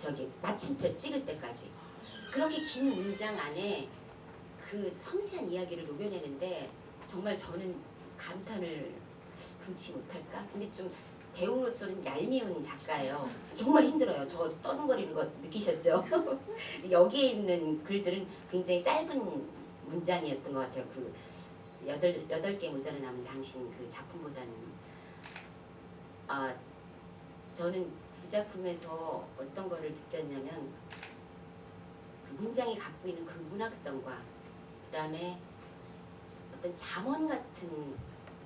저기 마침표 찍을 때까지 그렇게 긴 문장 안에 그 섬세한 이야기를 녹여내는데 정말 저는 감탄을 금치 못할까? 근데 좀 배우로서는 얄미운 작가예요. 정말 힘들어요. 저 떠듬거리는 거 느끼셨죠? 여기에 있는 글들은 굉장히 짧은 문장이었던 것 같아요. 그 여덟 여덟 개 모자라 남은 당신 그 작품보다는 아 저는 그 작품에서 어떤 거를 느꼈냐면 그 문장이 갖고 있는 그 문학성과 그 다음에 어떤 잠언 같은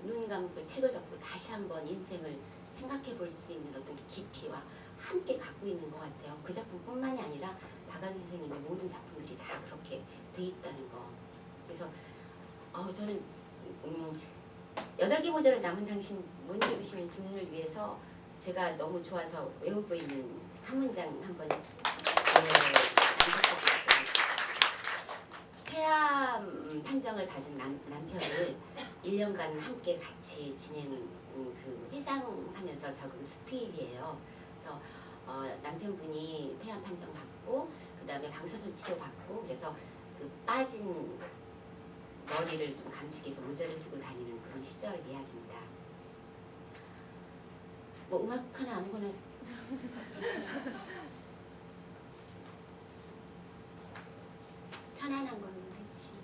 눈 감고 책을 덮고 다시 한번 인생을 생각해 볼 수 있는 어떤 깊이와 함께 갖고 있는 것 같아요. 그 작품뿐만이 아니라 박한 선생님의 모든 작품들이 다 그렇게 돼 있다는 거. 그래서 어, 저는 음, 여덟 개 모자로 남은 당신 못 읽으시는 분을 위해서 제가 너무 좋아서 외우고 있는 한 문장 한번 네. 폐암 판정을 받은 남, 남편을 1년간 함께 같이 지낸 음, 그 회상하면서 적은 수필이에요. 그래서 어, 남편분이 폐암 판정 받고 그 다음에 방사선 치료 받고 그래서 그 빠진 머리를 좀 감추기 위해서 모자를 쓰고 다니는 그런 시절 이야기입니다. 뭐 음악 하나 아무거나 편안한 걸로 해주시면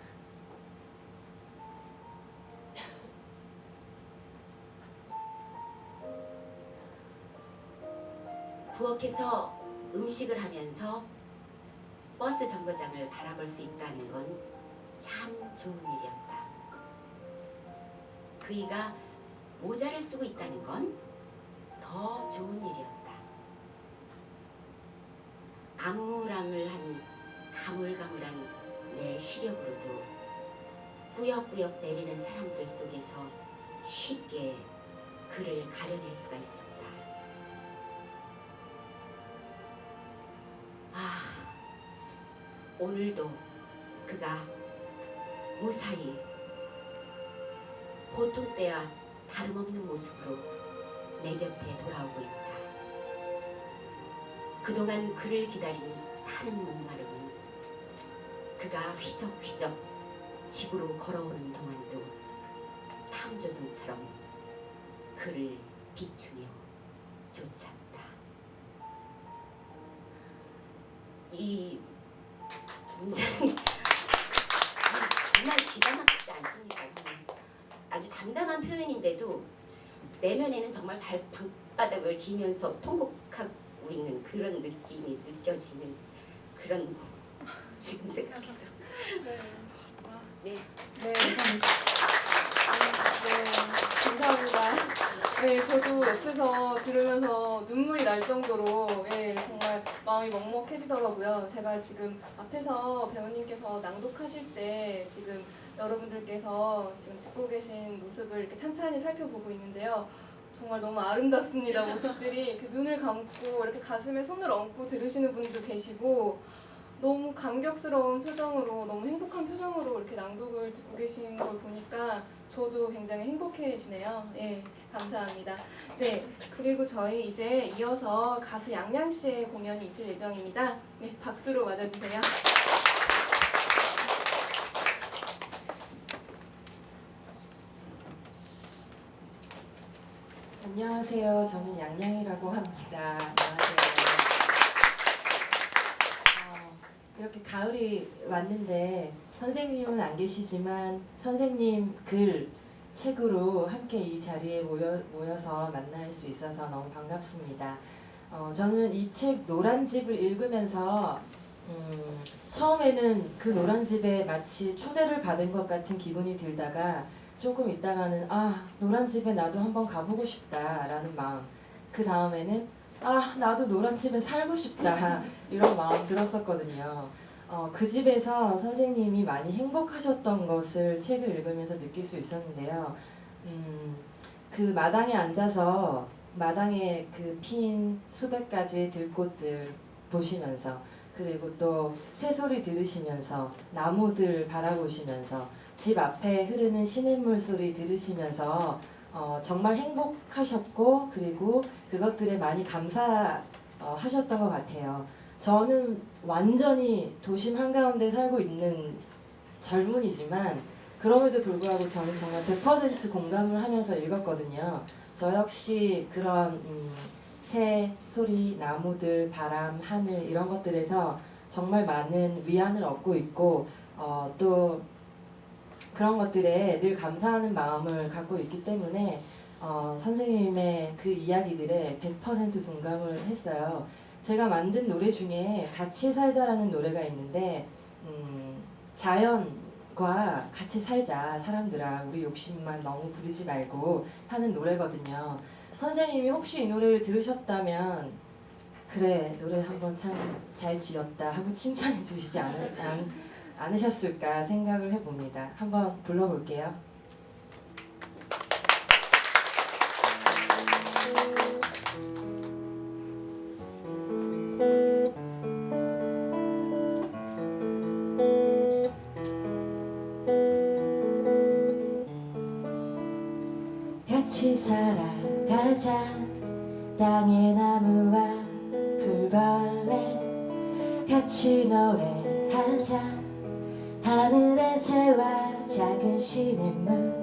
부엌에서 음식을 하면서 버스 정거장을 바라볼 수 있다는 건 참 좋은 일이었다. 그이가 모자를 쓰고 있다는 건 더 좋은 일이었다. 암울암울한 가물가물한 내 시력으로도 꾸역꾸역 내리는 사람들 속에서 쉽게 그를 가려낼 수가 있었다. 아, 오늘도 그가 무사히 보통 때와 다름없는 모습으로 내 곁에 돌아오고 있다. 그동안 그를 기다린 타는 목마름은 그가 휘적휘적 집으로 걸어오는 동안도 탐조등처럼 그를 비추며 쫓았다. 이 문장이 정말 기가 막히지 않습니까? 아주 담담한 표현인데도 내면에는 정말 발 방바닥을 기면서 통곡하고 있는 그런 느낌이 느껴지는 그런 지금 생각해도 네. 아, 네 네, 감사합니다. 네, 감사합니다. 네, 저도 옆에서 들으면서 눈물이 날 정도로 예, 정말 마음이 먹먹해지더라고요. 제가 지금 앞에서 배우님께서 낭독하실 때 지금 여러분들께서 지금 듣고 계신 모습을 이렇게 찬찬히 살펴보고 있는데요. 정말 너무 아름답습니다. 모습들이 그 눈을 감고 이렇게 가슴에 손을 얹고 들으시는 분도 계시고 너무 감격스러운 표정으로 너무 행복한 표정으로 이렇게 낭독을 듣고 계신 걸 보니까 저도 굉장히 행복해지네요. 예, 감사합니다. 네, 그리고 저희 이제 이어서 가수 양양 씨의 공연이 있을 예정입니다. 네, 박수로 맞아주세요. 안녕하세요. 저는 양양이라고 합니다. 안녕하세요. 어, 이렇게 가을이 왔는데 선생님은 안 계시지만 선생님 글 책으로 함께 이 자리에 모여, 모여서 만날 수 있어서 너무 반갑습니다. 어, 저는 이 책 노란 집을 읽으면서 음, 처음에는 그 노란 집에 마치 초대를 받은 것 같은 기분이 들다가 조금 있다가는 아 노란 집에 나도 한번 가보고 싶다라는 마음 그 다음에는 아 나도 노란 집에 살고 싶다 이런 마음 들었었거든요. 어, 그 집에서 선생님이 많이 행복하셨던 것을 책을 읽으면서 느낄 수 있었는데요. 음, 그 마당에 앉아서 마당에 그 핀 수백 가지 들꽃들 보시면서 그리고 또 새소리 들으시면서 나무들 바라보시면서 집 앞에 흐르는 시냇물 소리 들으시면서 어, 정말 행복하셨고 그리고 그것들에 많이 감사하는 어, 것 같아요. 저는 완전히 도심 한가운데 살고 있는 젊은이지만 그럼에도 불구하고 저는 정말 100% 공감을 하면서 읽었거든요. 저 역시 그런 음, 새, 소리, 나무들, 바람, 하늘 이런 것들에서 정말 많은 위안을 얻고 있고 어, 또 그런 것들에 늘 감사하는 마음을 갖고 있기 때문에 어, 선생님의 그 이야기들에 100% 동감을 했어요. 제가 만든 노래 중에 같이 살자라는 노래가 있는데 음, 자연과 같이 살자 사람들아 우리 욕심만 너무 부리지 말고 하는 노래거든요. 선생님이 혹시 이 노래를 들으셨다면 그래 노래 한번 참 잘 지었다 하고 칭찬해 주시지 않, 않, 않으셨을까 생각을 해봅니다. 한번 불러볼게요. 같이 살아가자 땅의 나무와 풀벌레 같이 노래하자 하늘의 새와 작은 시냇물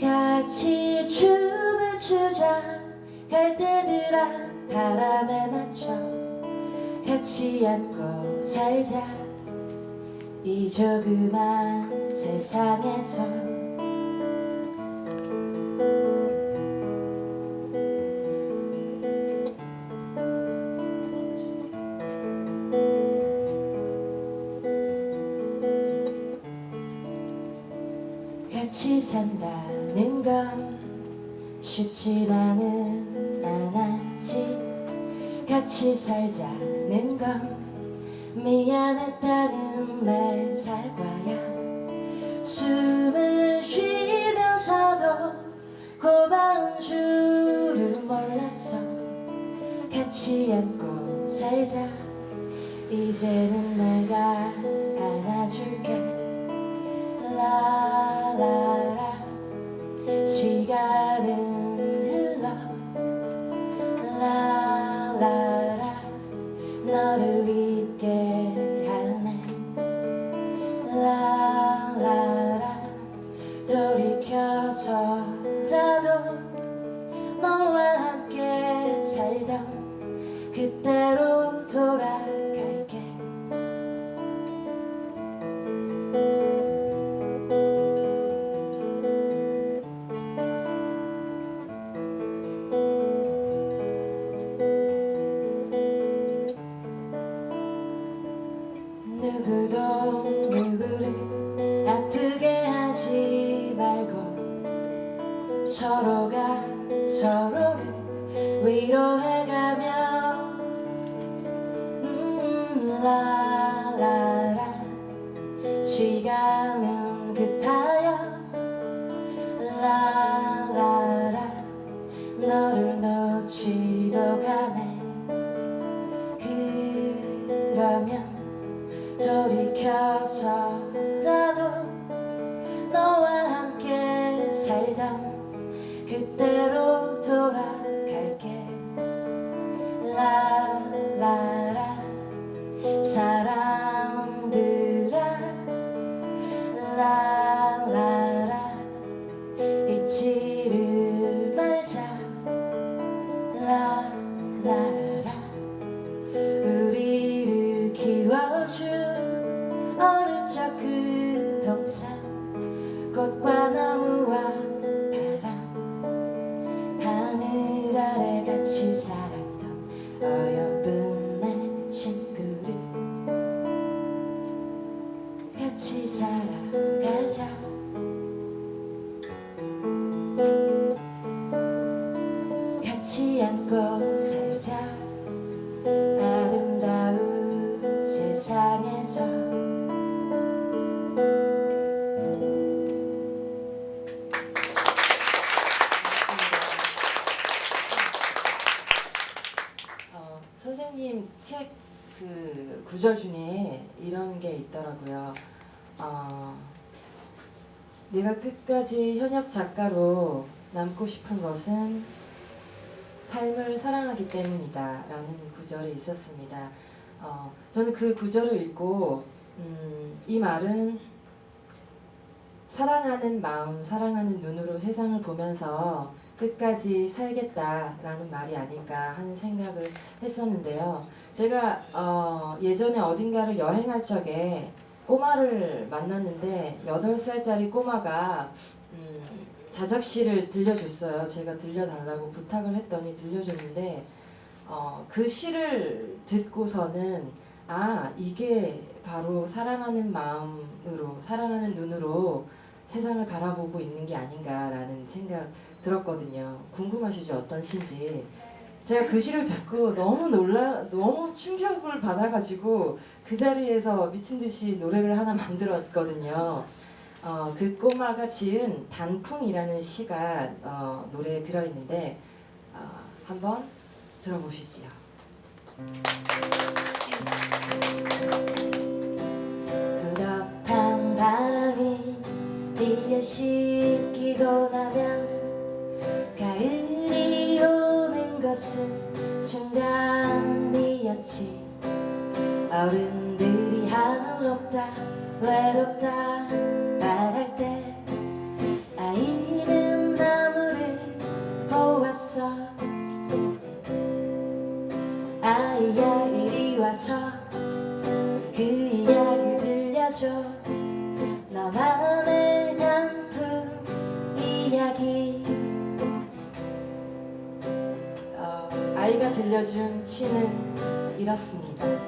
같이 춤을 추자. 갈대들아 바람에 맞춰. 같이 안고 살자. 이 조그만 세상에서 같이 산다는 건 쉽지만은 않았지. 같이 살자는 건 미안했다는 내 사과야. 숨을 쉬면서도 고마운 줄을 몰랐어. 같이 안고 살자. 이제는 내가 안아줄게 라라라. 시간은 흘러. 라라라. 너를 잊게 하네. 라라라. 돌이켜서라도 너와 함께 살던 그때로 돌아 서로가 서로 살 구절 중에 이런 게 있더라고요. 어, 내가 끝까지 현역 작가로 남고 싶은 것은 삶을 사랑하기 때문이다 라는 구절이 있었습니다. 어, 저는 그 구절을 읽고 음, 이 말은 사랑하는 마음, 사랑하는 눈으로 세상을 보면서 끝까지 살겠다라는 말이 아닐까 하는 생각을 했었는데요. 제가 어, 예전에 어딘가를 여행할 적에 꼬마를 만났는데 8살짜리 꼬마가 음, 자작시를 들려줬어요. 제가 들려달라고 부탁을 했더니 들려줬는데 어, 그 시를 듣고서는 아 이게 바로 사랑하는 마음으로 사랑하는 눈으로 세상을 바라보고 있는 게 아닌가라는 생각 들었거든요. 궁금하시죠 어떤 시인지? 제가 그 시를 듣고 너무 놀라 너무 충격을 받아가지고 그 자리에서 미친 듯이 노래를 하나 만들었거든요. 어, 그 꼬마가 지은 단풍이라는 시가 어, 노래에 들어있는데 어, 한번 들어보시지요. 아이야 이리 와서 그 이야기를 들려줘. 너만의 단풍 이야기. 어, 아이가 들려준 시는 이렇습니다